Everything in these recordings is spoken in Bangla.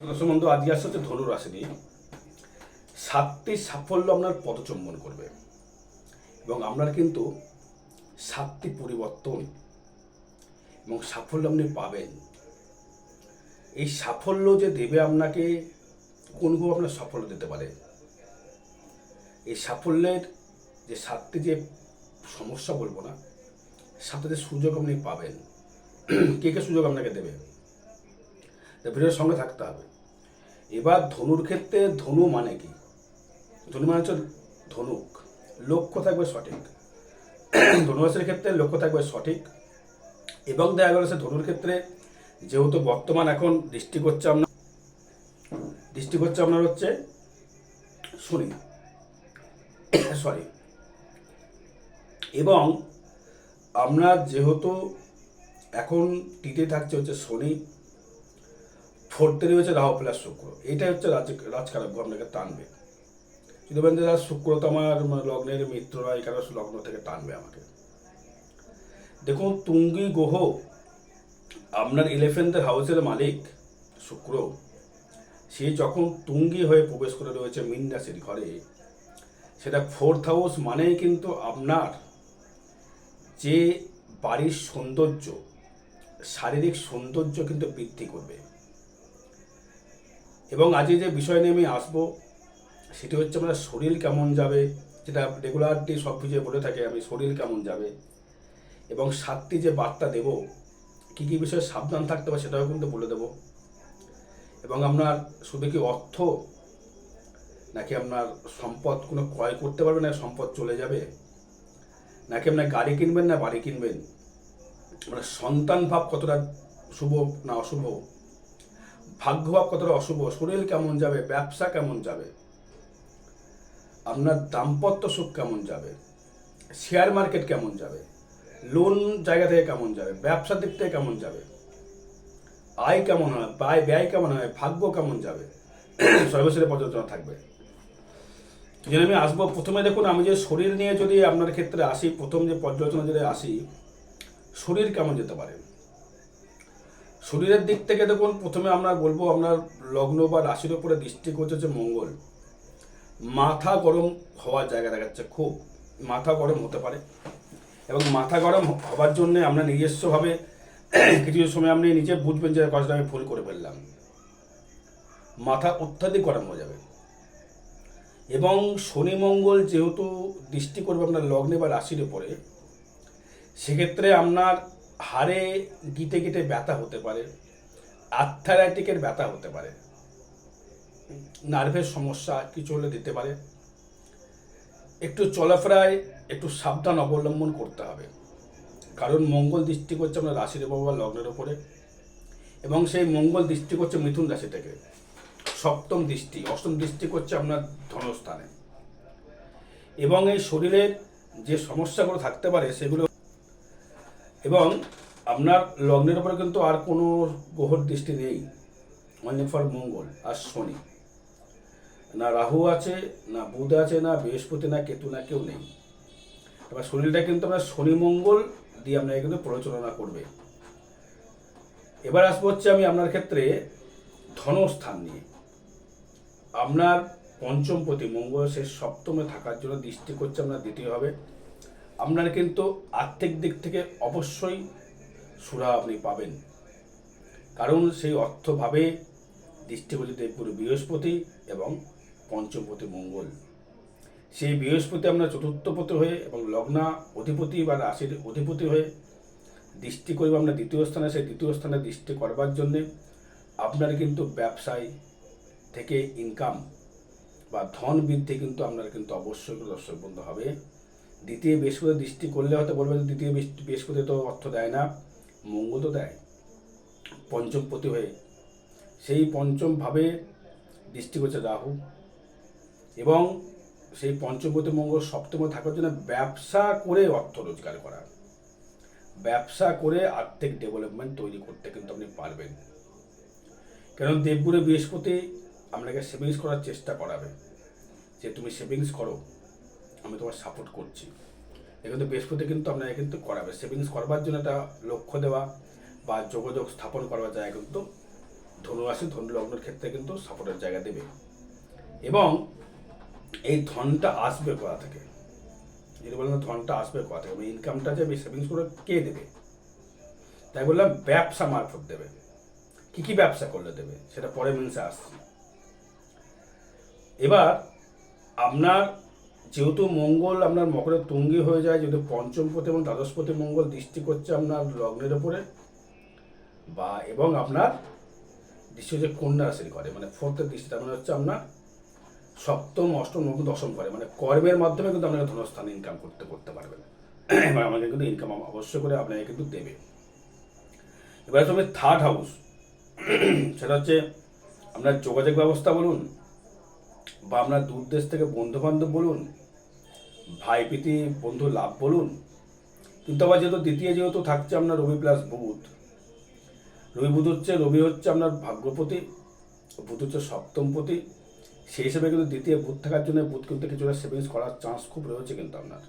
দর্শক বন্ধু আজকে আসছে হচ্ছে ধনু রাশি নিয়ে সাতটি সাফল্য আপনার পদচম্বন করবে। এবং আপনার কিন্তু সাতটি পরিবর্তন এবং সাফল্য আপনি পাবেন। এই সাফল্য যে দেবে আপনাকে কোনগুলো আপনার সাফল্য দিতে পারে? এই সাফল্যের যে সাতটি যে সমস্যা বলব না, সাথে সুযোগ আপনি পাবেন। কে কে সুযোগ আপনাকে দেবে? ভিডিওর সঙ্গে থাকতে হবে। এবার ধনুর ক্ষেত্রে ধনু মানে কি? ধনু মানে হচ্ছে ধনুক। লক্ষ্য থাকবে সঠিক। ধনুরাশির ক্ষেত্রে লক্ষ্য থাকবে সঠিক। এবং দেখা গেল সে ধনুর ক্ষেত্রে যেহেতু বর্তমান এখন দৃষ্টি করছে আপনার, দৃষ্টি করছে আপনার হচ্ছে শনি। সরি এবং আপনার যেহেতু এখন টিতে থাকছে হচ্ছে শনি ফোর্থে রয়েছে রাহু প্লাস শুক্র। এটাই হচ্ছে রাজ রাজকারক আপনাকে টানবে। যদি বলেন যে শুক্র তো আমার লগ্নের মিত্র নয় কেন লগ্ন থেকে টানবে আমাকে। দেখুন, তুঙ্গি গ্রহ, আপনার ইলেভেন্থের হাউসের মালিক শুক্র, সে যখন তুঙ্গি হয়ে প্রবেশ করে রয়েছে মিন রাশির ঘরে, সেটা ফোর্থ হাউস মানেই কিন্তু আপনার যে বাড়ির সৌন্দর্য, শারীরিক সৌন্দর্য কিন্তু বৃদ্ধি করবে। এবং আজকে যে বিষয় নিয়ে আমি আসব, সেটি হচ্ছে আমাদের শরীর কেমন যাবে, যেটা রেগুলারলি সব কিছু বলে থাকে আমি, শরীর কেমন যাবে, এবং সাতটি যে বার্তা দেব, কী কী বিষয়ে সাবধান থাকতে হবে সেটাও কিন্তু বলে দেব। এবং আপনার শুধু কি অর্থ, নাকি আপনার সম্পদ কোনো ক্রয় করতে পারবেন না, সম্পদ চলে যাবে, নাকি আপনার গাড়ি কিনবেন না, বাড়ি কিনবেন মানে সন্তান ভাব কতটা শুভ না অশুভ ভাগ্যভাব কতটা অশুভ? শরীর কেমন যাবে? ব্যবসা কেমন যাবে? আপনার দাম্পত্য সুখ কেমন যাবে? শেয়ার মার্কেট কেমন যাবে? লোন জায়গা থেকে কেমন যাবে? ব্যবসার দিক থেকে কেমন যাবে? আয় কেমন হয়? ব্যয় ব্যয় কেমন হয়? ভাগ্য কেমন যাবে? সর্বশেষে পর্যালোচনা থাকবে। জন্য আমি আসব? প্রথমে দেখুন, আমি যে শরীর নিয়ে যদি আপনার ক্ষেত্রে আসি, প্রথম যে পর্যালোচনা যদি আসি, শরীর কেমন যেতে পারে? শরীরের দিক থেকে দেখুন, প্রথমে আমরা বলব আপনার লগ্ন বা রাশির উপরে দৃষ্টি করছে মঙ্গল। মাথা গরম হওয়ার জায়গা দেখাচ্ছে খুব। মাথা গরম হতে পারে। এবং মাথা গরম হওয়ার জন্য আমরা নিজস্বভাবে কিছু সময় আপনি নিজে বুঝবেন যে কাজটা আমি ভুল করে ফেললাম। মাথা অত্যাধিক গরম হয়ে যাবে। এবং শনি মঙ্গল যেহেতু দৃষ্টি করবে আপনার লগ্নে বা রাশির উপরে সেক্ষেত্রে আপনার হাড়ে গিটে গিটে ব্যথা হতে পারে আর্থারাইটিকের ব্যথা হতে পারে নার্ভের সমস্যা কিছু হলে দিতে পারে। একটু চলাফেরায় একটু সাবধান অবলম্বন করতে হবে। কারণ মঙ্গল দৃষ্টি করছে আপনার রাশির উপর বা লগ্নের ওপরে এবং সেই মঙ্গল দৃষ্টি করছে মিথুন রাশি থেকে। সপ্তম দৃষ্টি, অষ্টম দৃষ্টি করছে আপনার ধনস্থানে। এবং এই শরীরের যে সমস্যাগুলো থাকতে পারে, সেগুলো এবং আপনার লগ্নের উপরে কিন্তু আর কোনো গ্রহর দৃষ্টি নেই। অনলি ফর মঙ্গল, আর শনি। না রাহু আছে, না বুধ আছে, না বৃহস্পতি, না কেতু, না কেউ নেই। এবার শরীরটা কিন্তু আপনার শনি মঙ্গল দিয়ে আপনাকে কিন্তু পরিচালনা করবে। এবার আসব হচ্ছে আমি আপনার ক্ষেত্রে ধনস্থান নিয়ে। আপনার পঞ্চম প্রতি মঙ্গল সে সপ্তমে থাকার জন্য দৃষ্টি করছে আপনার দ্বিতীয় হবে। আপনার কিন্তু আর্থিক দিক থেকে অবশ্যই সুরা আপনি পাবেন। কারণ সেই অর্থভাবে দৃষ্টি করছে দেবগুরু বৃহস্পতি এবং পঞ্চমপতি মঙ্গল। সেই বৃহস্পতি আপনার চতুর্থপতি হয়ে এবং লগ্না অধিপতি বা রাশির অধিপতি হয়ে দৃষ্টি করবে আপনার দ্বিতীয় স্থানে, সেই দ্বিতীয় স্থানে দৃষ্টি করবার জন্যে আপনার কিন্তু ব্যবসায় থেকে ইনকাম বা ধন বৃদ্ধি কিন্তু আপনার কিন্তু অবশ্যই দর্শক বন্ধু হবে। দ্বিতীয় বৃহস্পতি দৃষ্টি করলে হয়তো বলবে যে দ্বিতীয় বৃহস্প- বৃহস্পতি তো অর্থ দেয় না, মঙ্গল তো দেয়। পঞ্চমপতি হয়ে সেই পঞ্চম ভাবে দৃষ্টি করছে রাহু। এবং সেই পঞ্চমপতি মঙ্গল সপ্তমে থাকার জন্য ব্যবসা করে অর্থ রোজগার করা। ব্যবসা করে আর্থিক ডেভেলপমেন্ট তৈরি করতে কিন্তু আপনি পারবেন। কারণ দেবগুরু বৃহস্পতি আপনাকে সেভিংস করার চেষ্টা করাবে। যে তুমি সেভিংস করো আমি তোমার সাপোর্ট করছি। এখানে বৃহস্পতি কিন্তু আপনাকে কিন্তু করাবে। সেভিংস করবার জন্য একটা লক্ষ্য দেওয়া বা যোগাযোগ স্থাপন করা যায় কিন্তু ধনুরাশি ধনু লগ্নের ক্ষেত্রে কিন্তু সাপোর্টের জায়গা দেবে। এবং এই ধনটা আসবে কোথা থেকে? যদি বলেন ধনটা আসবে কোথা থেকে? ইনকামটা যে সেভিংস করে কে দেবে? তাই বললাম, ব্যবসা মারফত দেবে। কি কি ব্যবসা করলে দেবে? সেটা পরে মিনসে আসছি। এবার আপনার যেহেতু মঙ্গল আপনার মকরের তুঙ্গি হয়ে যায়, যেহেতু পঞ্চমপতি এবং দ্বাদশপতি মঙ্গল দৃষ্টি করছে আপনার লগ্নের ওপরে, বা এবং আপনার দৃষ্টি হচ্ছে কন্যা রাশির করে মানে ফোর্থের দৃষ্টি তার মানে হচ্ছে আপনার সপ্তম, অষ্টম, নবম, দশম করে মানে কর্মের মাধ্যমে কিন্তু আপনাকে ধনস্থান ইনকাম করতে করতে পারবেন এবং আমাকে কিন্তু ইনকাম অবশ্যই করে আপনাকে কিন্তু দেবে। এবারে তবে থার্ড হাউস সেটা হচ্ছে আপনার যোগাযোগ ব্যবস্থা বলুন বা আপনার দূর দেশ থেকে বন্ধু বান্ধব বলুন, ভাই প্রীতি, বন্ধু লাভ বলুন, কিন্তু আবার যেহেতু দ্বিতীয় যেহেতু থাকছে আপনার রবি প্লাস বুধ, রবি বুধ হচ্ছে, রবি হচ্ছে আপনার ভাগ্যপতি, বুধ হচ্ছে সপ্তমপতি সেই হিসেবে কিন্তু দ্বিতীয় বুধ থাকার জন্য বুধ কিন্তু কিছুটা সেভিংস করার চান্স খুব রয়েছে কিন্তু আপনার।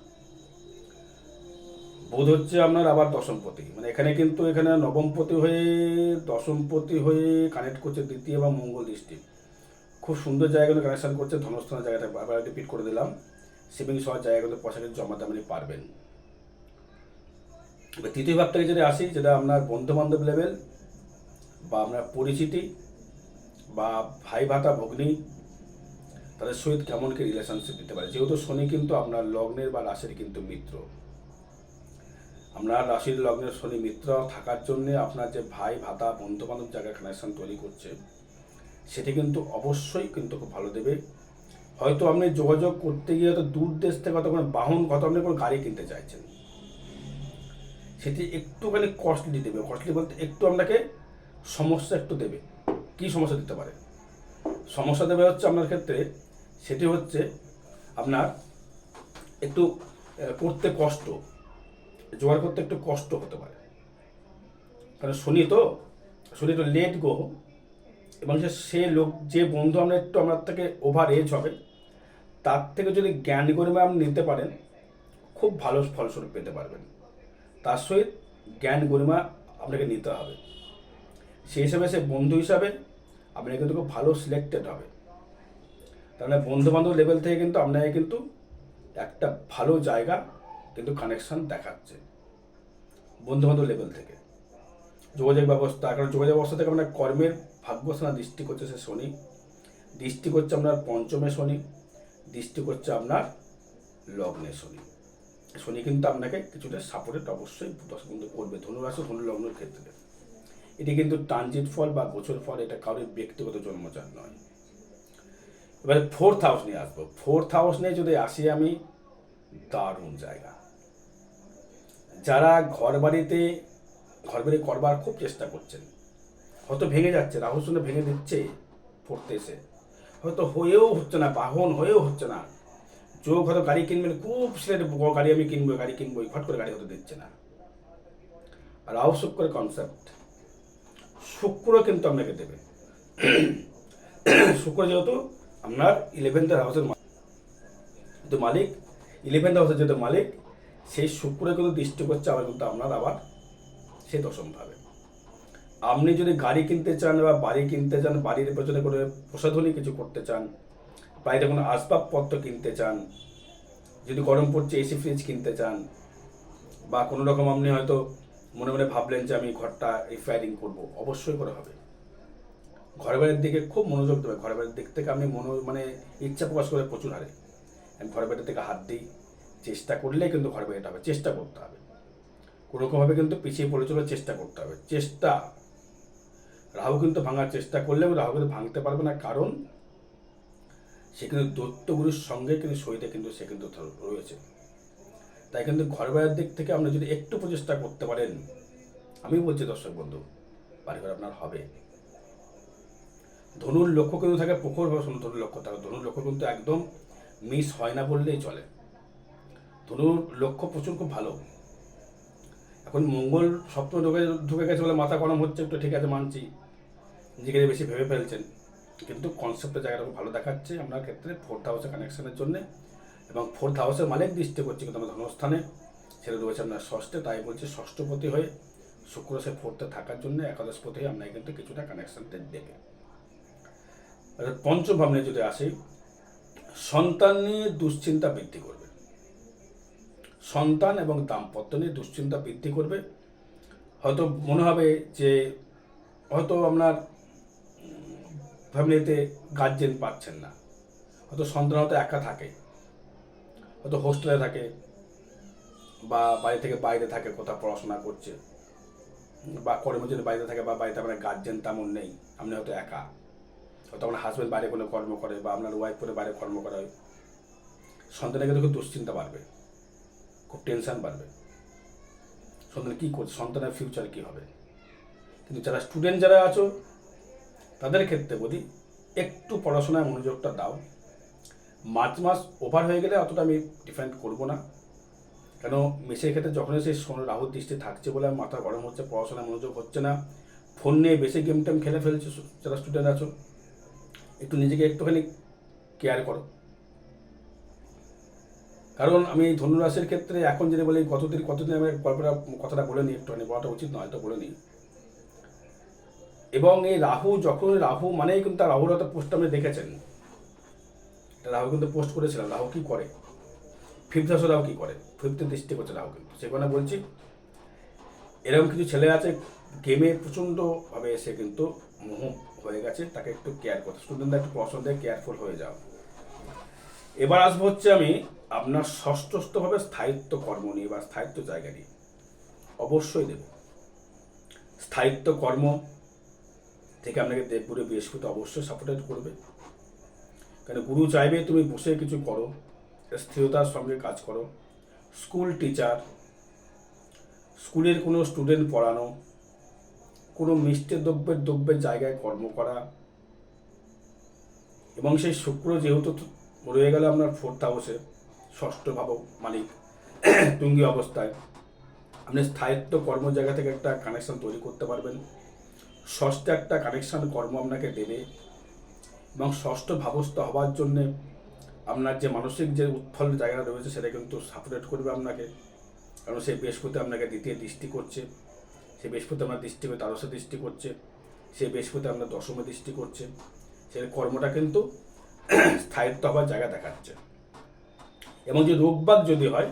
বুধ হচ্ছে আপনার আবার দশমপতি মানে এখানে কিন্তু এখানে নবমপতি হয়ে দশমপতি হয়ে কানেক্ট করছে দ্বিতীয় বা মঙ্গল দৃষ্টি। খুব সুন্দর জায়গাগুলো কানেকশন করছে ধনস্থানের জায়গাটা আবার রিপিট করে দিলাম। সেভিংস হওয়ার জায়গাগুলো পয়সা কিন্তু জমাতে আপনি পারবেন। এবার তৃতীয় ভাব থেকে যদি আসি, যেটা আপনার বন্ধু বান্ধব লেভেল বা আপনার পরিচিতি বা ভাই ভাতা ভগ্নী, তাদের সহিত কেমন কি রিলেশনশিপ দিতে পারে? যেহেতু শনি কিন্তু আপনার লগ্নের বা রাশির কিন্তু মিত্র। আপনার রাশির লগ্নের শনি মিত্র থাকার জন্যে আপনার যে ভাই, ভাতা বন্ধু বান্ধব জায়গায় কানেকশন তৈরি করছে সেটি কিন্তু অবশ্যই কিন্তু খুব ভালো দেবে। হয়তো আপনি যোগাযোগ করতে গিয়ে হয়তো দূর দেশ থেকে হয়তো কোনো বাহন কত আপনি কোনো গাড়ি কিনতে চাইছেন। সেটি একটুখানি কস্টলি দেবে। কস্টলি বলতে একটু আপনাকে সমস্যা একটু দেবে। কি সমস্যা দিতে পারে? সমস্যা দেবে হচ্ছে আপনার ক্ষেত্রে সেটি হচ্ছে আপনার একটু করতে কষ্ট। জোগাড় করতে একটু কষ্ট হতে পারে। কারণ শনি তো শনি তো লেট গো। এবং সে লোক, যে বন্ধু আমরা একটু আমার থেকে ওভার এজ হবে, তার থেকে যদি জ্ঞান গরিমা আপনি নিতে পারেন, খুব ভালো ফলস্বরূপ পেতে পারবেন। তার সহিত জ্ঞান গরিমা আপনাকে নিতে হবে। সেই হিসাবে সে বন্ধু হিসাবে আপনি কিন্তু খুব ভালো সিলেক্টেড হবে। তাহলে বন্ধু বান্ধব লেভেল থেকে কিন্তু আপনাকে কিন্তু একটা ভালো জায়গা কিন্তু কানেকশন দেখাচ্ছে। বন্ধু বান্ধব লেভেল থেকে। যোগাযোগ ব্যবস্থা, কারণ যোগাযোগ ব্যবস্থা থেকে আপনার কর্মের ভাগ্যস্থানা দৃষ্টি করছে সে শনি। দৃষ্টি করছে আপনার পঞ্চমে শনি, দৃষ্টি করছে আপনার লগ্নে শনি। শনি কিন্তু আপনাকে কিছুটা সাপোর্টেড অবশ্যই কিন্তু করবে। ধনুরাশি ধনু লগ্নের ক্ষেত্রে। এটি কিন্তু ট্রানজিট ফল বা গোচর ফল এটা কারোর ব্যক্তিগত জন্মচার নয়। এবারে ফোর্থ হাউস নিয়ে আসব। ফোর্থ হাউস নিয়ে যদি আসি আমি, দারুণ জায়গা। যারা ঘর বাড়িতে ঘর বাড়ি করবার খুব চেষ্টা করছেন হয়তো ভেঙে যাচ্ছে রাহুল শুনে ভেঙে দিচ্ছে পড়তে এসে। হয়তো হয়েও হচ্ছে না, বাহন হয়েও হচ্ছে না। যোগ হয়তো গাড়ি কিনবেন, খুব সিলেট গাড়ি আমি কিনবো, গাড়ি কিনবো ফট করে গাড়ি হতে দিচ্ছে না। রাহু শুক্রের কনসেপ্ট শুক্র কিন্তু আপনাকে দেবে। শুক্র যেহেতু আপনার ইলেভেন্থ হাউসের যেহেতু মালিক ইলেভেন্থ হাউসের যেহেতু মালিক, সেই শুক্র কিন্তু দৃষ্টি করছে, আবার কিন্তু আপনার আবার সে দশমভাবে আপনি যদি গাড়ি কিনতে চান বা বাড়ি কিনতে চান, বাড়ির পেছনে করে প্রসাধনী কিছু করতে চান বাড়িতে কোনো আসবাবপত্র কিনতে চান, যদি গরম পড়ছে এসি ফ্রিজ কিনতে চান, বা কোনো রকম আপনি হয়তো মনে মনে ভাবলেন যে আমি ঘরটা রিফায়ারিং করব, অবশ্যই করে হবে। ঘর বাড়ির দিকে খুব মনোযোগ দেবে ঘর বাড়ির দিক থেকে আপনি মনো মানে ইচ্ছা প্রকাশ করে প্রচুর হারে। আমি ঘর বাড়ির থেকে হাত দিই, চেষ্টা করলেই কিন্তু ঘর বাড়িটা হবে, চেষ্টা করতে হবে। কোনো রকমভাবে কিন্তু পিছিয়ে পড়ে চলে চেষ্টা করতে হবে। চেষ্টা রাহু কিন্তু ভাঙার চেষ্টা করলেও রাহু কিন্তু ভাঙতে পারবে না, কারণ সে কিন্তু দত্তগুরুর সঙ্গে কিন্তু সহিতে কিন্তু সে কিন্তু রয়েছে। তাই কিন্তু ঘর বাড়ির দিক থেকে আপনি যদি একটু প্রচেষ্টা করতে পারেন, আমি বলছি দর্শক বন্ধু বাড়ি ঘর আপনার হবে। ধনুর লক্ষ্য কিন্তু থাকে প্রখর ভাবে শুনুন ধনুর লক্ষ্য থাকে, ধনুর লক্ষ্য কিন্তু একদম মিস হয় না বললেই চলে। ধনুর লক্ষ্য প্রচুর খুব ভালো। এখন মঙ্গল সপ্তম ঢুকে ঢুকে গেছে বলে মাথা গরম হচ্ছে, একটু ঠিক আছে মানছি। নিজেকে বেশি ভেবে ফেলছেন। কিন্তু কনসেপ্টের জায়গাটা খুব ভালো দেখাচ্ছে আপনার ক্ষেত্রে ফোর্থ হাউসের কানেকশনের জন্য। এবং ফোর্থ হাউসের মালিক দৃষ্টি করছে কিন্তু আমার ধনস্থানে সেটা রয়েছে আপনার ষষ্ঠে, তাই বলছে ষষ্ঠপতি হয়ে শুক্র সে ফোর্থে থাকার জন্য একাদশ পথে আপনাকে কিন্তু কিছুটা কানেকশনটা দেবে পঞ্চম ভাবনে যদি আসি, সন্তান নিয়ে দুশ্চিন্তা বৃদ্ধি করবে। সন্তান এবং দাম্পত্য নিয়ে দুশ্চিন্তা বৃদ্ধি করবে। হয়তো মনে হবে যে, হয়তো আপনার ফ্যামিলিতে গার্জেন পাচ্ছেন না। হয়তো সন্তান হয়তো একা থাকে, হয়তো হোস্টেলে থাকে বা বাড়ি থেকে বাইরে থাকে, কোথাও পড়াশোনা করছে বা কর্মজীবনে বাইরে থাকে বা বাড়িতে আপনার গার্জেন তেমন নেই, আপনি হয়তো একা। হয়তো আপনার হাজব্যান্ড বাইরে কোনো কর্ম করে বা আপনার ওয়াইফ করে বাইরে কর্ম করে। সন্তানের কিন্তু দুশ্চিন্তা বাড়বে। খুব টেনশন বাড়বে। সন্তান কী করছে সন্তানের ফিউচার কী হবে? কিন্তু যারা স্টুডেন্ট যারা আছো, তাদের ক্ষেত্রে বলি একটু পড়াশোনায় মনোযোগটা দাও। মার্চ মাস ওভার হয়ে গেলে অতটা আমি ডিফেন্ড করব না। কেন, মেসের ক্ষেত্রে যখনই সেই রাহুর দৃষ্টি থাকছে বলে মাথা গরম হচ্ছে, পড়াশোনায় মনোযোগ হচ্ছে না। ফোন নিয়ে বেশি গেম টেম খেলে ফেলছে, যারা স্টুডেন্ট আছো, একটু নিজেকে একটুখানি কেয়ার করো। কারণ আমি ধনুরাশির ক্ষেত্রে এখন যদি বলি কতদিন কতদিন আমি গল্পটা কথাটা বলে নিই একটুখানি বলাটা উচিত নয় তো বলে নিই এবং এই রাহু, যখন রাহু মানেই কিন্তু রাহুর একটা পোস্ট আপনি দেখেছেন। রাহু কিন্তু পোস্ট করেছিলাম রাহু কি করে? ফিফথ হাউসে রাহু কি করে? ফিফথে দৃষ্টি করছে রাহু কিন্তু। সে কারণে বলছি। এরকম কিছু ছেলে আছে গেমে প্রচণ্ডভাবে এসে কিন্তু মোহ হয়ে গেছে, তাকে একটু কেয়ার করতে। স্টুডেন্টরা একটু পছন্দ কেয়ারফুল হয়ে যাও। এবার আসব হচ্ছে আমি আপনার ষষ্ঠস্থভাবে স্থায়িত্ব কর্ম নিয়ে বা স্থায়িত্ব জায়গা নিয়ে। অবশ্যই দেব। স্থায়িত্ব কর্ম থেকে আপনাকে দেবপুরে বৃহস্পতি অবশ্যই সাপোর্টেড করবে। কারণ গুরু চাইবে তুমি বসে কিছু করো, স্থিরতার সঙ্গে কাজ করো। স্কুল টিচার, স্কুলের কোনো স্টুডেন্ট পড়ানো, কোনো মিষ্টি দ্রব্যের দ্রব্যের জায়গায় কর্ম করা। এবং সেই শুক্র যেহেতু রয়ে গেল আপনার ফোর্থ হাউসে ষষ্ঠ ভাব মালিক টুঙ্গি অবস্থায়। আপনি স্থায়িত্ব কর্ম জায়গা থেকে একটা কানেকশন তৈরি করতে পারবেন। ষষ্ঠ একটা কানেকশন কর্ম আপনাকে দেবে এবং ষষ্ঠ ভাবস্থ হওয়ার জন্যে আপনার যে মানসিক যে উৎফল জায়গা রয়েছে সেটা কিন্তু সাপোর্ট করবে আপনাকে। কারণ সেই বৃহস্পতি আপনাকে দ্বিতীয় দৃষ্টি করছে সেই বৃহস্পতি আপনার দৃষ্টি করে দ্বাদশে দৃষ্টি করছে সেই বৃহস্পতি আপনার দশমে দৃষ্টি করছে। সেই কর্মটা কিন্তু স্থায়িত্ব হওয়ার জায়গা দেখাচ্ছে। এবং যে রোগবাগ যদি হয়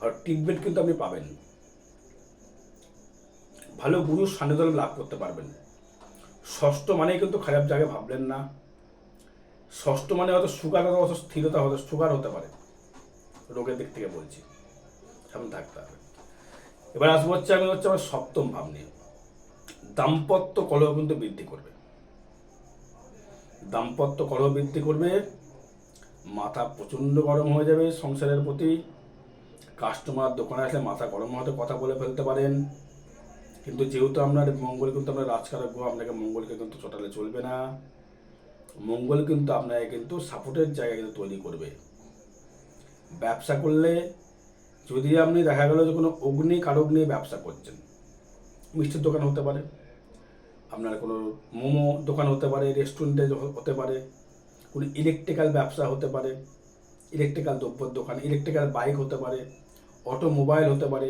ট্রিটমেন্ট কিন্তু আপনি পাবেন। ভালো গুরু সান্নিধ্য লাভ করতে পারবেন। ষষ্ঠ মানে কিন্তু খারাপ জায়গায় ভাবলেন না। ষষ্ঠ মানে হয়তো সুগার অত স্থিরতা হতে সুগার হতে পারে। রোগের দিক থেকে বলছি। সামনে থাকতে হবে। এবার আসব হচ্ছে আমি হচ্ছে আমার সপ্তম ভাব নিয়ে। দাম্পত্য কলহ কিন্তু বৃদ্ধি করবে। দাম্পত্য কলহ বৃদ্ধি করবে মাথা প্রচণ্ড গরম হয়ে যাবে সংসারের প্রতি। কাস্টমার দোকানে আসলে মাথা গরম হতে কথা বলে ফেলতে পারেন। কিন্তু যেহেতু আপনার মঙ্গল কিন্তু আপনার রাজকারক গ্রহ আপনাকে মঙ্গলকে কিন্তু চটালে চলবে না। মঙ্গল কিন্তু আপনাকে কিন্তু সাপোর্টের জায়গা কিন্তু তৈরি করবে। ব্যবসা করলে যদি আপনি দেখা গেল যে কোনো অগ্নি কারক নিয়ে ব্যবসা করছেন, মিষ্টির দোকান হতে পারে, আপনার কোনো মোমো দোকান হতে পারে রেস্টুরেন্টে হতে পারে কোনো ইলেকট্রিক্যাল ব্যবসা হতে পারে ইলেকট্রিক্যাল দ্রব্যর দোকান ইলেকট্রিক্যাল বাইক হতে পারে অটোমোবাইল হতে পারে,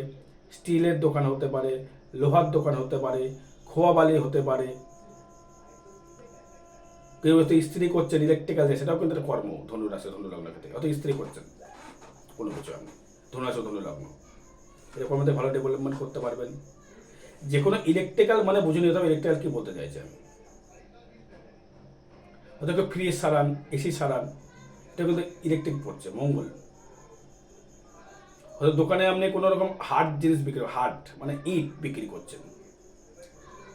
স্টিলের দোকান হতে পারে, লোহার দোকান হতে পারে, খোয়া বালি হতে পারে। কেউ হয়তো স্ত্রী করছেন ইলেকট্রিক্যাল সেটাও কিন্তু একটা কর্ম, ধনুরাশি ধনুলগ্ন ক্ষেত্রে হয়তো স্ত্রী করছেন, কোনো কিছু আপনি ধনুরাশি, ধনুলগ্ন। এরকম ভালো ডেভেলপমেন্ট করতে পারবেন। যে কোনো ইলেকট্রিক্যাল মানে বুঝে নিতে হবে ইলেকট্রিক্যাল কী বলতে চাইছে। আমি কেউ ফ্রিজ সারান এসি সারান, এটা কিন্তু ইলেকট্রিক পড়ছে, মঙ্গল। হয়তো দোকানে আপনি কোনো রকম হার্ড জিনিস বিক্রি হার্ড মানে ইট বিক্রি করছেন।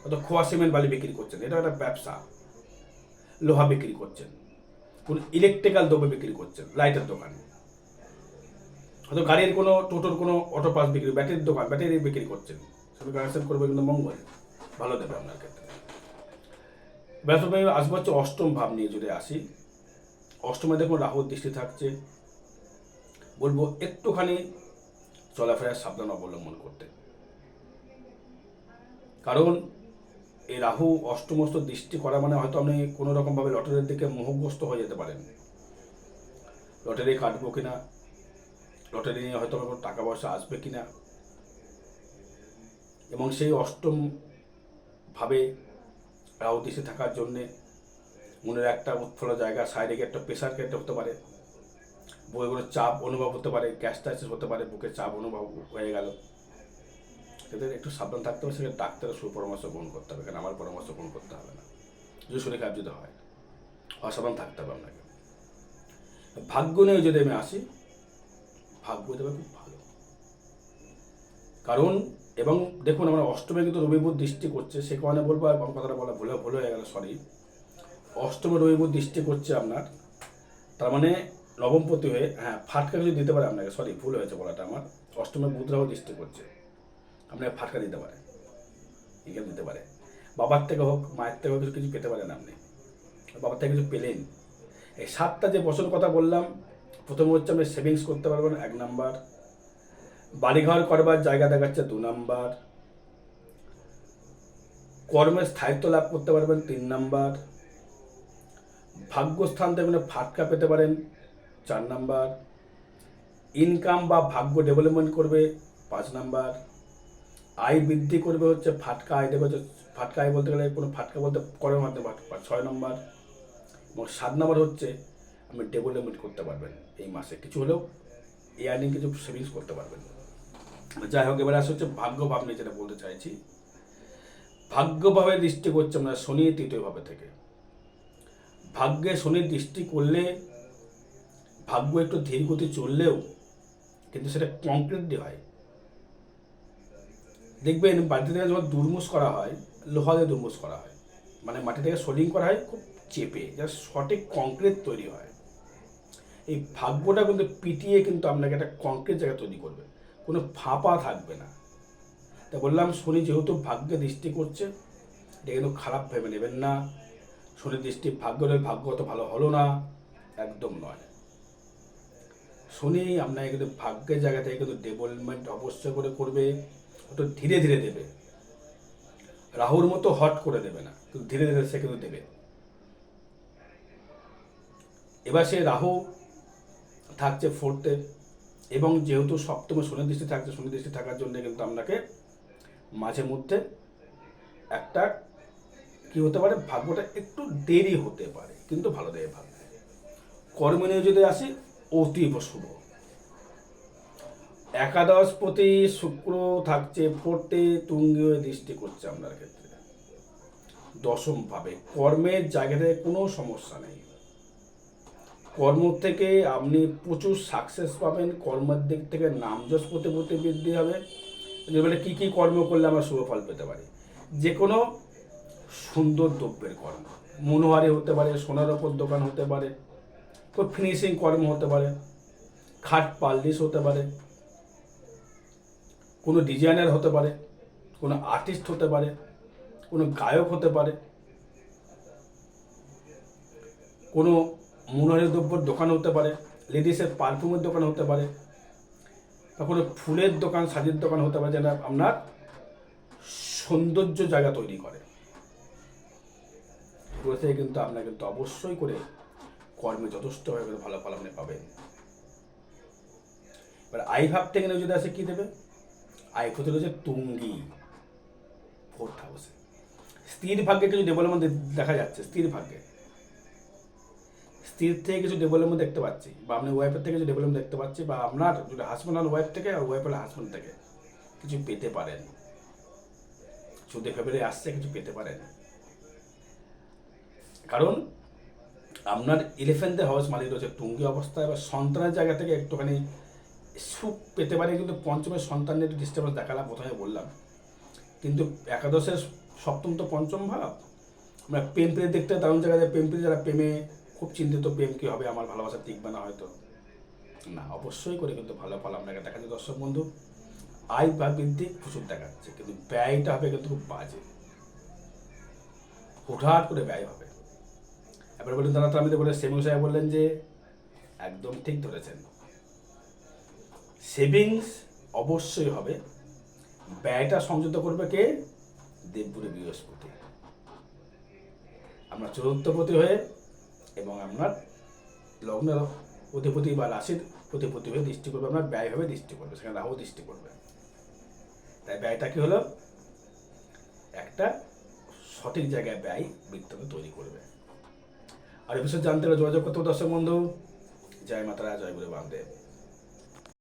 হয়তো খোয়া সিমেন্ট বালি বিক্রি করছেন এটা একটা ব্যবসা। লোহা বিক্রি করছেন। কোন ইলেকট্রিক্যাল দ্রব্য বিক্রি করছেন লাইটের দোকান। হয়তো গাড়ির কোনো, টোটোর কোনো অটো পাস বিক্রি ব্যাটারির দোকান ব্যাটারি বিক্রি করছেন। সেটা কানেকশন করবে কিন্তু মঙ্গল। ভালো দেবে আপনার ক্ষেত্রে। ব্যাপারে আসব হচ্ছে অষ্টম ভাব নিয়ে যদি আসি। অষ্টমে দেখুন রাহুর দৃষ্টি থাকছে। বলব একটুখানি চলাফেরার সাবধান অবলম্বন করতে। কারণ এই রাহু অষ্টমস্ত দৃষ্টি করা মানে হয়তো আপনি কোনো রকমভাবে লটারির দিকে মোহগ্রস্ত হয়ে যেতে পারেন। লটারি কাটবো কিনা? লটারি নিয়ে হয়তো আমার টাকা পয়সা আসবে কিনা? এবং সেই অষ্টম ভাবে রাহু দেশে থাকার জন্যে মনের একটা উৎফুল্ল জায়গা, শারীরিক একটা প্রেশার কেটে হতে পারে। বুকে কোনো চাপ অনুভব হতে পারে গ্যাস গ্যাস্ট্রাইটিস হতে পারে, বুকে চাপ অনুভব হয়ে গেল। এদের একটু সাবধান থাকতে হবে সেখানে ডাক্তারের সুপরামর্শ গ্রহণ করতে হবে, কারণ আমার পরামর্শ গ্রহণ করতে হবে না। যদি শরীর খারাপ যদি হয়, অসাবধান থাকতে হবে আপনাকে। ভাগ্য নিয়ে যদি আমি আসি, ভাগ্য দেবে খুব ভালো। কারণ এবং দেখুন আমরা অষ্টমে কিন্তু রবিবুধ দৃষ্টি করছে, সে কারণে বলব আর আমার কথাটা বলা ভুলে ভুল হয়ে গেল সরি অষ্টমে রবিবুধ দৃষ্টি করছে আপনার, তার মানে নবমপতি হয়ে হ্যাঁ ফাটকা কিছু দিতে পারে আপনাকে সরি ভুল হয়েছে বলাটা আমার, অষ্টমে বুধরাও দৃষ্টি করছে, আপনাকে ফাটকা দিতে পারে, এখানে দিতে পারে। বাবার থেকে হোক, মায়ের থেকে হোক, কিছু কিছু পেতে পারেন আপনি, বাবার থেকে কিছু পেলেন। এই সাতটা যে বছর কথা বললাম, প্রথমে হচ্ছে আপনি সেভিংস করতে পারবেন, এক নাম্বার। বাড়িঘর করবার জায়গা দেখাচ্ছে দু নাম্বার। কর্মের স্থায়িত্ব লাভ করতে পারবেন তিন নাম্বার। ভাগ্যস্থান থেকে ফাটকা পেতে পারেন চার নাম্বার। ইনকাম বা ভাগ্য ডেভেলপমেন্ট করবে পাঁচ নাম্বার। আয় বৃদ্ধি করবে হচ্ছে ফাটকা আয় দেবে ফাটকা আয় বলতে গেলে কোনো ফাটকা বলতে করের মাধ্যমে ছয় নম্বর। এবং সাত নম্বর হচ্ছে আপনি ডেভেলপমেন্ট করতে পারবেন এই মাসে। কিছু হলেও এই কিছু সেভিংস করতে পারবেন। যাই হোক, এবার আসে হচ্ছে ভাগ্যভাব নিয়ে যেটা বলতে চাইছি। ভাগ্যভাবে দৃষ্টি করছে আমরা শনি তৃতীয়ভাবে থেকে। ভাগ্যে শনির দৃষ্টি করলে, ভাগ্য একটু ধীর গতি চললেও কিন্তু সেটা কংক্রিট হয়। দেখবেন, বাড়িতে থেকে যখন দুর্মুষ করা হয়, লোহা দিয়ে দুর্মুষ করা হয় মানে মাটি থেকে সোলিং করা হয়, খুব চেপে যা সঠিক কংক্রিট তৈরি হয়। এই ভাগ্যটা কিন্তু পিটিয়ে কিন্তু আপনাকে একটা কংক্রিট জায়গা তৈরি করবে। কোনো ফাঁপা থাকবে না। তা বললাম, শনি যেহেতু ভাগ্যে দৃষ্টি করছে, এটা কিন্তু খারাপ ভেবে নেবেন না। শনি দৃষ্টি ভাগ্য ভাগ্য অত ভালো হলো না। একদম নয়। শনি আপনাকে কিন্তু ভাগ্যের জায়গা থেকে কিন্তু ডেভেলপমেন্ট অবশ্যই করে করবে, একটু ধীরে ধীরে দেবে। রাহুর মতো হট করে দেবে না, কিন্তু ধীরে ধীরে সে কিন্তু দেবে। এবার সে রাহু থাকছে ফোর্থে এবং যেহেতু সপ্তমে শনি দৃষ্টি থাকছে, শনি দৃষ্টি থাকার জন্য কিন্তু আপনাকে মাঝে মধ্যে একটা কি হতে পারে, ভাগ্যটা একটু দেরি হতে পারে, কিন্তু ভালো দেয় ভাগ্য কর্ম নিয়ে যদি আসি অতীব শুভ। একাদশ প্রতি শুক্র থাকছে, ফোর্টে তুঙ্গীয় দৃষ্টি করছে আপনার ক্ষেত্রে। দশম ভাবে কর্মের জায়গা থেকে কোনো সমস্যা নেই। কর্ম থেকে আপনি প্রচুর সাকসেস পাবেন। কর্মের দিক থেকে নামযশ প্রতিপত্তি বৃদ্ধি হবে। এবারে কী কী কর্ম করলে আমরা শুভ ফল পেতে পারি? যে কোনো সুন্দর দ্রব্যের কর্ম। মনোহারি হতে পারে, সোনার ওপর দোকান হতে পারে কোনো ফিনিশিং কর্ম হতে পারে, খাট পাল্লিশ হতে পারে, কোনো ডিজাইনার হতে পারে, কোনো আর্টিস্ট হতে পারে, কোনো গায়ক হতে পারে, কোনো মনোহারি দ্রব্যর দোকান হতে পারে, লেডিসের পারফিউমের দোকান হতে পারে কোনো ফুলের দোকান সাজের দোকান হতে পারে, যেটা আপনার সৌন্দর্য জায়গা তৈরি করে। এগুলো কিন্তু আপনার কিন্তু অবশ্যই করে কর্মে যথেষ্টভাবে ভালো ফল আপনি পাবেন এবার আই ভাব থেকে যদি আসে, কী দেবে? আই ক্ষতি রয়েছে তুঙ্গি ফোর্থ হাউসে স্থির ভাগ্যে কিছু ডেভেলপমেন্ট দেখা যাচ্ছে, স্থির ভাগ্যে। স্থির থেকে কিছু ডেভেলপমেন্ট দেখতে পাচ্ছি, বা আপনি ওয়াইফের থেকে কিছু ডেভেলপমেন্ট দেখতে পাচ্ছি, বা আপনার যদি হাজব্যান্ড আর ওয়াইফ থেকে, আর ওয়াইফ হলে হাজব্যান্ড থেকে, কিছু পেতে পারেন। চোদ্দ ফেব্রুয়ারি আসছে, কিছু পেতে পারেন। কারণ, আপনার ইলেভেন্থে হাউস মালিক রয়েছে, টুঙ্গি অবস্থায় বা সন্তানের জায়গা থেকে একটুখানি সুখ পেতে পারে, কিন্তু পঞ্চমের সন্তান নিয়ে একটু ডিস্টার্বেন্স দেখালাম, প্রথমে বললাম। কিন্তু একাদশের সপ্তম তো পঞ্চম ভাব। আমরা প্রেম প্রেম দেখতে, দারুণ জায়গা যায় প্রেম প্রেম যারা প্রেমে খুব চিন্তিত প্রেম কী হবে, আমার ভালোবাসা টিকবে না হয়তো না, অবশ্যই করে, কিন্তু ভালো ফল আপনাকে দেখাচ্ছে দর্শক বন্ধু। আয় বা বৃদ্ধি প্রচুর দেখাচ্ছে, কিন্তু ব্যয়টা হবে কিন্তু খুব বাজে। হুটহাট করে ব্যয় হবে। এবার বলুন দাদা আমি তো বলে সেমিং সাহেব বললেন যে, একদম ঠিক ধরেছেন। সেভিংস অবশ্যই হবে, ব্যয়টা সংযত করবে কে? দেবপুরে বৃহস্পতি। আমরা চতুর্থপতি হয়ে এবং আপনার লগ্নের অধিপতি বা রাশির অধিপতি হয়ে দৃষ্টি করবে আপনার ব্যয় হবে দৃষ্টি করবে, সেখানে রাহু দৃষ্টি করবে। তাই ব্যয়টা কি হলো? একটা সঠিক জায়গায় ব্যয় বৃত্তকে তৈরি করবে। আর এ বিষয়ে জানতে হলে যোগাযোগ করতে দর্শক বন্ধু। জয় মাতারা, জয় গুরু বামদেব।